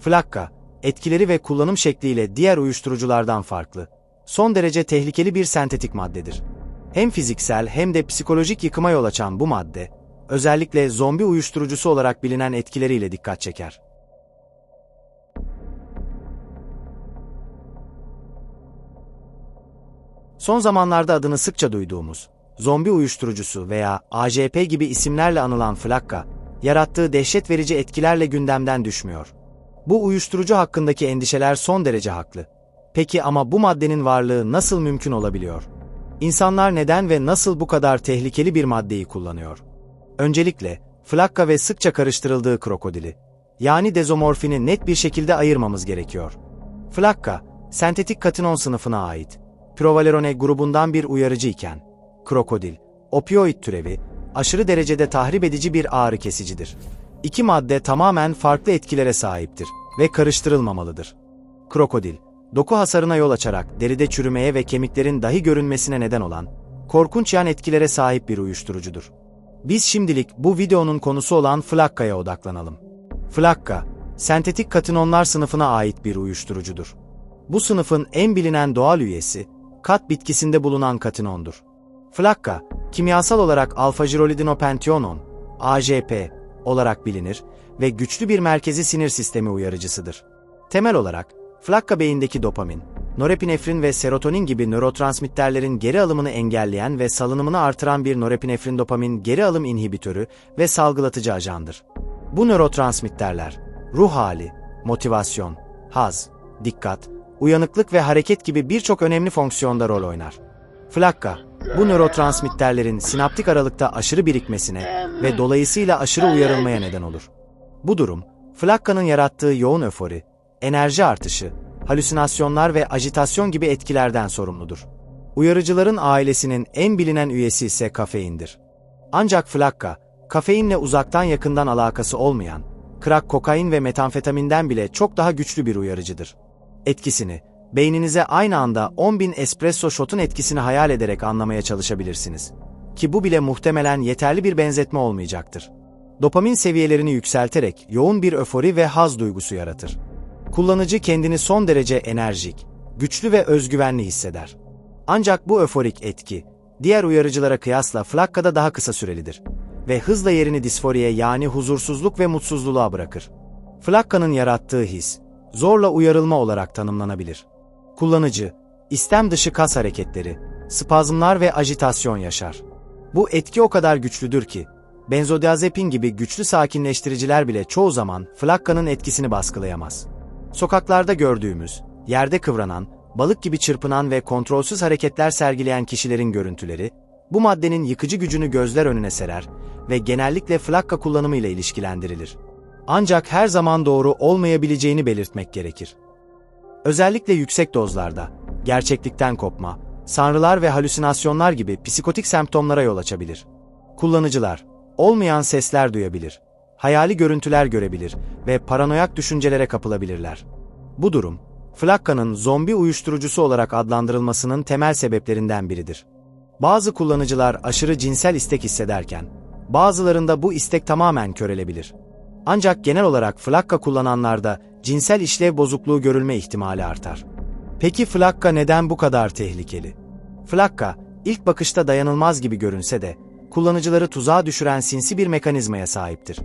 Flakka, etkileri ve kullanım şekliyle diğer uyuşturuculardan farklı. Son derece tehlikeli bir sentetik maddedir. Hem fiziksel hem de psikolojik yıkıma yol açan bu madde, özellikle zombi uyuşturucusu olarak bilinen etkileriyle dikkat çeker. Son zamanlarda adını sıkça duyduğumuz, zombi uyuşturucusu veya AJP gibi isimlerle anılan Flakka, yarattığı dehşet verici etkilerle gündemden düşmüyor. Bu uyuşturucu hakkındaki endişeler son derece haklı. Peki ama bu maddenin varlığı nasıl mümkün olabiliyor? İnsanlar neden ve nasıl bu kadar tehlikeli bir maddeyi kullanıyor? Öncelikle, flakka ve sıkça karıştırıldığı krokodili, yani dezomorfini net bir şekilde ayırmamız gerekiyor. Flakka, sentetik katinon sınıfına ait. Provalerone grubundan bir uyarıcı iken, krokodil, opioid türevi, aşırı derecede tahrip edici bir ağrı kesicidir. İki madde tamamen farklı etkilere sahiptir ve karıştırılmamalıdır. Krokodil, doku hasarına yol açarak deride çürümeye ve kemiklerin dahi görünmesine neden olan, korkunç yan etkilere sahip bir uyuşturucudur. Biz şimdilik bu videonun konusu olan Flakka'ya odaklanalım. Flakka, sentetik katinonlar sınıfına ait bir uyuşturucudur. Bu sınıfın en bilinen doğal üyesi, kat bitkisinde bulunan katinondur. Flakka, kimyasal olarak alfa-jirolidinopentionon, AJP olarak bilinir ve güçlü bir merkezi sinir sistemi uyarıcısıdır. Temel olarak, flakka beyindeki dopamin, norepinefrin ve serotonin gibi nörotransmitterlerin geri alımını engelleyen ve salınımını artıran bir norepinefrin dopamin geri alım inhibitörü ve salgılatıcı ajandır. Bu nörotransmitterler, ruh hali, motivasyon, haz, dikkat, uyanıklık ve hareket gibi birçok önemli fonksiyonda rol oynar. Flakka, bu nörotransmitterlerin sinaptik aralıkta aşırı birikmesine ve dolayısıyla aşırı uyarılmaya neden olur. Bu durum, Flakka'nın yarattığı yoğun öfori, enerji artışı, halüsinasyonlar ve ajitasyon gibi etkilerden sorumludur. Uyarıcıların ailesinin en bilinen üyesi ise kafeindir. Ancak Flakka, kafeinle uzaktan yakından alakası olmayan, krak kokain ve metamfetaminden bile çok daha güçlü bir uyarıcıdır. Etkisini, beyninize aynı anda 10.000 espresso shot'un etkisini hayal ederek anlamaya çalışabilirsiniz. Ki bu bile muhtemelen yeterli bir benzetme olmayacaktır. Dopamin seviyelerini yükselterek yoğun bir öfori ve haz duygusu yaratır. Kullanıcı kendini son derece enerjik, güçlü ve özgüvenli hisseder. Ancak bu öforik etki, diğer uyarıcılara kıyasla flakkada daha kısa sürelidir ve hızla yerini disforiye yani huzursuzluk ve mutsuzluğa bırakır. Flakkanın yarattığı his, zorla uyarılma olarak tanımlanabilir. Kullanıcı, istem dışı kas hareketleri, spazmlar ve ajitasyon yaşar. Bu etki o kadar güçlüdür ki, benzodiazepin gibi güçlü sakinleştiriciler bile çoğu zaman flakkanın etkisini baskılayamaz. Sokaklarda gördüğümüz, yerde kıvranan, balık gibi çırpınan ve kontrolsüz hareketler sergileyen kişilerin görüntüleri, bu maddenin yıkıcı gücünü gözler önüne serer ve genellikle flakka kullanımı ile ilişkilendirilir. Ancak her zaman doğru olmayabileceğini belirtmek gerekir. Özellikle yüksek dozlarda, gerçeklikten kopma, sanrılar ve halüsinasyonlar gibi psikotik semptomlara yol açabilir. Kullanıcılar, olmayan sesler duyabilir, hayali görüntüler görebilir ve paranoyak düşüncelere kapılabilirler. Bu durum, Flakka'nın zombi uyuşturucusu olarak adlandırılmasının temel sebeplerinden biridir. Bazı kullanıcılar aşırı cinsel istek hissederken, bazılarında bu istek tamamen körelebilir. Ancak genel olarak flakka kullananlarda cinsel işlev bozukluğu görülme ihtimali artar. Peki flakka neden bu kadar tehlikeli? Flakka, ilk bakışta dayanılmaz gibi görünse de, kullanıcıları tuzağa düşüren sinsi bir mekanizmaya sahiptir.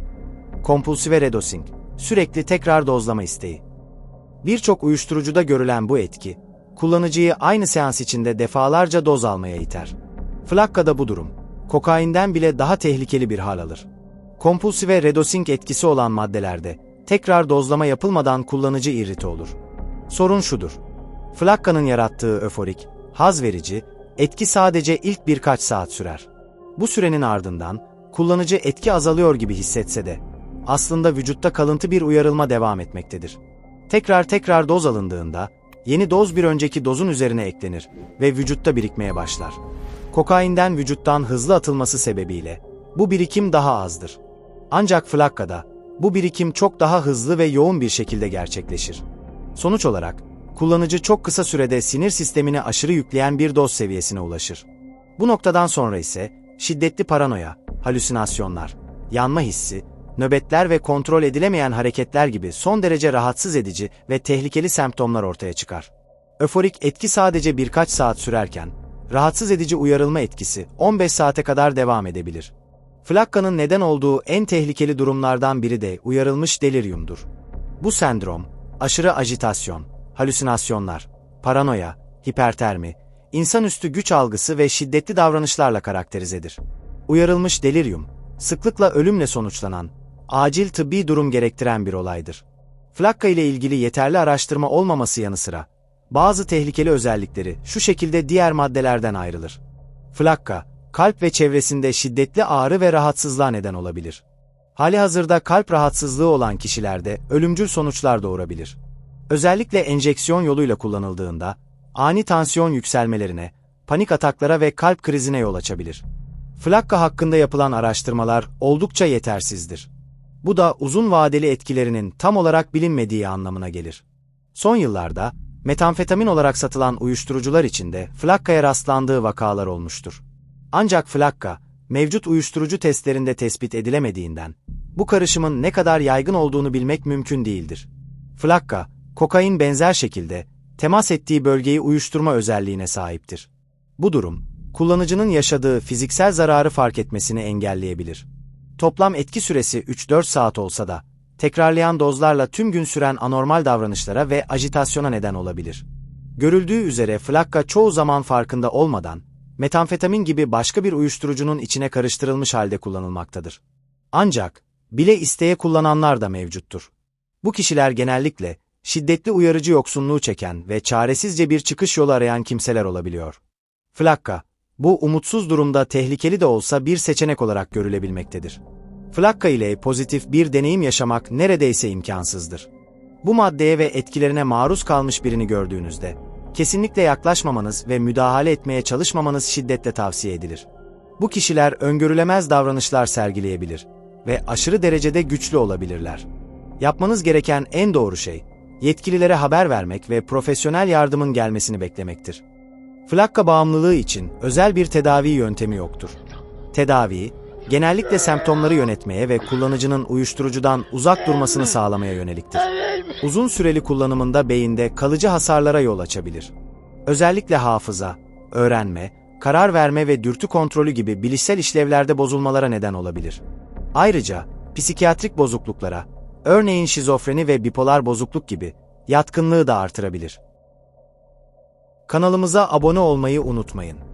Kompulsive redosing, sürekli tekrar dozlama isteği. Birçok uyuşturucuda görülen bu etki, kullanıcıyı aynı seans içinde defalarca doz almaya iter. Flakka'da bu durum, kokainden bile daha tehlikeli bir hal alır. Kompulsive redosing etkisi olan maddelerde, tekrar dozlama yapılmadan kullanıcı irrite olur. Sorun şudur. Flakka'nın yarattığı öforik, haz verici, etki sadece ilk birkaç saat sürer. Bu sürenin ardından, kullanıcı etki azalıyor gibi hissetse de, aslında vücutta kalıntı bir uyarılma devam etmektedir. Tekrar tekrar doz alındığında, yeni doz bir önceki dozun üzerine eklenir ve vücutta birikmeye başlar. Kokainden vücuttan hızlı atılması sebebiyle, bu birikim daha azdır. Ancak Flakka'da, bu birikim çok daha hızlı ve yoğun bir şekilde gerçekleşir. Sonuç olarak, kullanıcı çok kısa sürede sinir sistemini aşırı yükleyen bir doz seviyesine ulaşır. Bu noktadan sonra ise şiddetli paranoya, halüsinasyonlar, yanma hissi, nöbetler ve kontrol edilemeyen hareketler gibi son derece rahatsız edici ve tehlikeli semptomlar ortaya çıkar. Öforik etki sadece birkaç saat sürerken, rahatsız edici uyarılma etkisi 15 saate kadar devam edebilir. Flakka'nın neden olduğu en tehlikeli durumlardan biri de uyarılmış deliryumdur. Bu sendrom, aşırı ajitasyon, halüsinasyonlar, paranoya, hipertermi, insanüstü güç algısı ve şiddetli davranışlarla karakterizedir. Uyarılmış deliryum, sıklıkla ölümle sonuçlanan, acil tıbbi durum gerektiren bir olaydır. Flakka ile ilgili yeterli araştırma olmaması yanı sıra, bazı tehlikeli özellikleri şu şekilde diğer maddelerden ayrılır. Flakka, kalp ve çevresinde şiddetli ağrı ve rahatsızlığa neden olabilir. Hali hazırda kalp rahatsızlığı olan kişilerde ölümcül sonuçlar doğurabilir. Özellikle enjeksiyon yoluyla kullanıldığında, ani tansiyon yükselmelerine, panik ataklara ve kalp krizine yol açabilir. Flakka hakkında yapılan araştırmalar oldukça yetersizdir. Bu da uzun vadeli etkilerinin tam olarak bilinmediği anlamına gelir. Son yıllarda, metamfetamin olarak satılan uyuşturucular içinde flakkaya rastlandığı vakalar olmuştur. Ancak flakka, mevcut uyuşturucu testlerinde tespit edilemediğinden, bu karışımın ne kadar yaygın olduğunu bilmek mümkün değildir. Flakka, kokain benzer şekilde, temas ettiği bölgeyi uyuşturma özelliğine sahiptir. Bu durum, kullanıcının yaşadığı fiziksel zararı fark etmesini engelleyebilir. Toplam etki süresi 3-4 saat olsa da, tekrarlayan dozlarla tüm gün süren anormal davranışlara ve ajitasyona neden olabilir. Görüldüğü üzere flakka çoğu zaman farkında olmadan, metamfetamin gibi başka bir uyuşturucunun içine karıştırılmış halde kullanılmaktadır. Ancak, bile isteye kullananlar da mevcuttur. Bu kişiler genellikle, şiddetli uyarıcı yoksunluğu çeken ve çaresizce bir çıkış yolu arayan kimseler olabiliyor. Flakka, bu umutsuz durumda tehlikeli de olsa bir seçenek olarak görülebilmektedir. Flakka ile pozitif bir deneyim yaşamak neredeyse imkansızdır. Bu maddeye ve etkilerine maruz kalmış birini gördüğünüzde, kesinlikle yaklaşmamanız ve müdahale etmeye çalışmamanız şiddetle tavsiye edilir. Bu kişiler öngörülemez davranışlar sergileyebilir ve aşırı derecede güçlü olabilirler. Yapmanız gereken en doğru şey, yetkililere haber vermek ve profesyonel yardımın gelmesini beklemektir. Flakka bağımlılığı için özel bir tedavi yöntemi yoktur. Tedavi, genellikle semptomları yönetmeye ve kullanıcının uyuşturucudan uzak durmasını sağlamaya yöneliktir. Uzun süreli kullanımında beyinde kalıcı hasarlara yol açabilir. Özellikle hafıza, öğrenme, karar verme ve dürtü kontrolü gibi bilişsel işlevlerde bozulmalara neden olabilir. Ayrıca psikiyatrik bozukluklara, örneğin şizofreni ve bipolar bozukluk gibi yatkınlığı da artırabilir. Kanalımıza abone olmayı unutmayın.